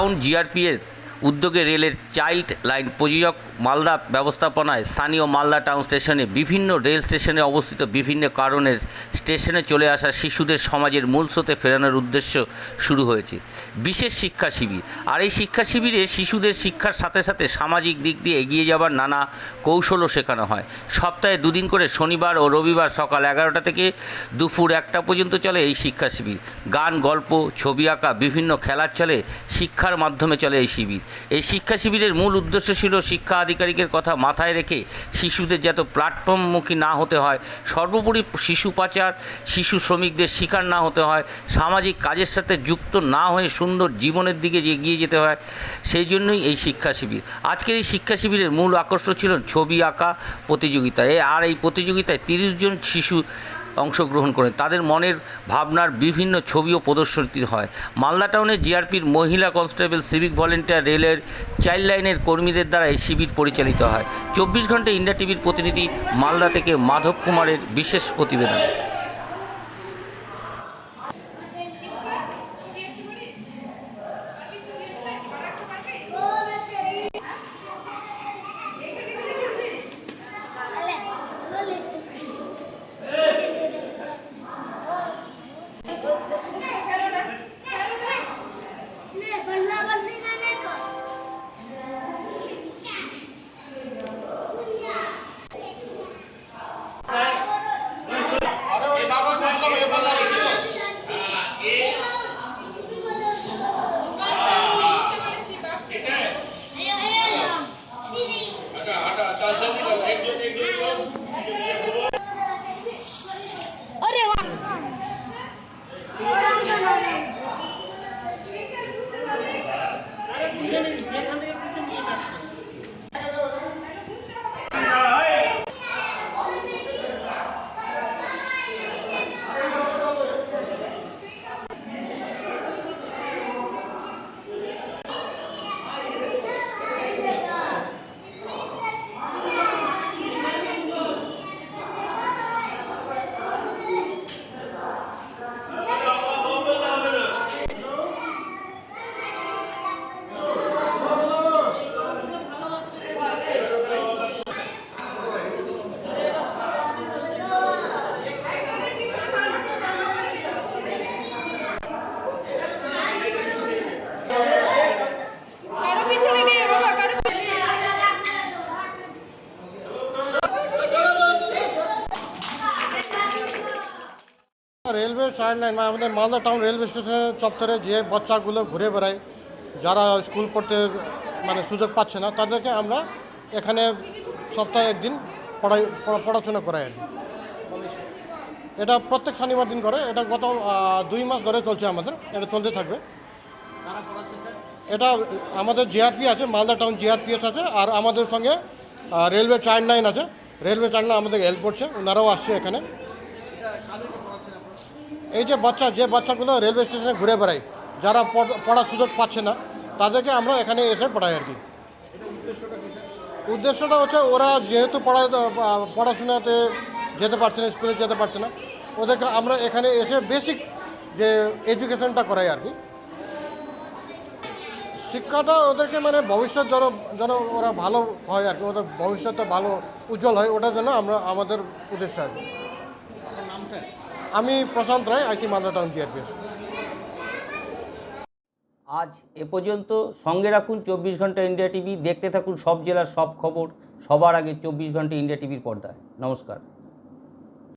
Town GRPS উদ্যোগে রেলের child line প্রযোজক মালদা ব্যবস্থাপনায় স্থানীয় মালদা টাউন স্টেশনে বিভিন্ন রেল স্টেশনে অবস্থিত বিভিন্ন কারণের স্টেশনে চলে আসা শিশুদের সমাজের মূল স্রোতে ফেরানোর উদ্দেশ্য শুরু হয়েছে। বিশেষ শিক্ষা শিবির। আর এই শিক্ষা শিবিরে শিশুদের শিক্ষার সাথে সাথে সামাজিক দিক দিয়ে এগিয়ে যাবার নানা কৌশলও শেখানো হয়। সপ্তাহে দুদিন করে শনিবার ও রবিবার সকাল এগারোটা থেকে দুপুর একটা পর্যন্ত চলে এই শিক্ষা শিবির। গান, গল্প, ছবি আঁকা, বিভিন্ন খেলার চলে শিক্ষার মাধ্যমে চলে এই শিবির। এই শিক্ষা শিবিরের মূল উদ্দেশ্য ছিল শিক্ষা আধিকারিকের কথা মাথায় রেখে শিশুদের যাতে প্ল্যাটফর্মমুখী না হতে হয়, সর্বোপরি শিশু পাচার, শিশু শ্রমিকদের শিকার না হতে হয়, সামাজিক কাজের সাথে যুক্ত না হয়ে সুন্দর জীবনের দিকে এগিয়ে যেতে হয়, সেই জন্যই এই শিক্ষা শিবির। আজকের এই শিক্ষা শিবিরের মূল আকর্ষণ ছিল ছবি আঁকা প্রতিযোগিতা। এ আর এই প্রতিযোগিতায় তিরিশ জন শিশু অংশগ্রহণ করেন তাদের মনের ভাবনার বিভিন্ন ছবিও প্রদর্শিত হয়। মালদা টাউনে জিআরপির মহিলা কনস্টেবল সিভিক ভলেন্টিয়ার রেলের চাইল্ড লাইনের কর্মীদের দ্বারা এই শিবির পরিচালিত হয়। চব্বিশ ঘণ্টা ইন্ডিয়া টিভির প্রতিনিধি মালদা থেকে মাধব কুমারের বিশেষ প্রতিবেদন। মানে আমাদের মালদা টাউন রেলওয়ে স্টেশনের চত্বরে যে বাচ্চাগুলো ঘুরে বেড়ায়, যারা স্কুল পড়তে মানে সুযোগ পাচ্ছে না, তাদেরকে আমরা এখানে সপ্তাহে একদিন পড়াই পড়া- পড়াশোনা করাই এটা প্রত্যেক শনিবার দিন করে, এটা গত দুই মাস ধরে চলছে আমাদের, এটা চলতে থাকবে। এটা আমাদের জিআরপি আছে, মালদা টাউন জিআরপিএস আছে, আর আমাদের সঙ্গে রেলওয়ে চাইল্ড লাইন আছে। রেলওয়ে চাইল্ড লাইন আমাদের হেল্প করছে, ওনারাও আসছে এখানে। এই যে বাচ্চা, যে বাচ্চাগুলো রেলওয়ে স্টেশনে ঘুরে বেড়ায়, যারা পড়- পড়ার সুযোগ পাচ্ছে না, তাদেরকে আমরা এখানে এসে পড়াই আর কি। উদ্দেশ্যটা হচ্ছে ওরা যেহেতু পড়া, পড়াশোনাতে যেতে পারছে না, স্কুলে যেতে পারছে না, ওদেরকে আমরা এখানে এসে বেসিক যে এডুকেশনটা করাই আর কি। শিক্ষাটা ওদেরকে মানে ভবিষ্যৎ যেন যেন ওরা ভালো হয় আর কি, ওদের ভবিষ্যৎটা ভালো, উজ্জ্বল হয়, ওটার জন্য আমরা আমাদের উদ্দেশ্য আর কি। আমি Prashanta Roy, IC Madra town GRPS আজ এ পর্যন্ত সঙ্গে রাখুন চব্বিশ ঘণ্টা ইন্ডিয়া টিভি, দেখতে থাকুন সব জেলার সব খবর, সবার আগে চব্বিশ ঘণ্টা ইন্ডিয়া টিভির পর্দায়। নমস্কার।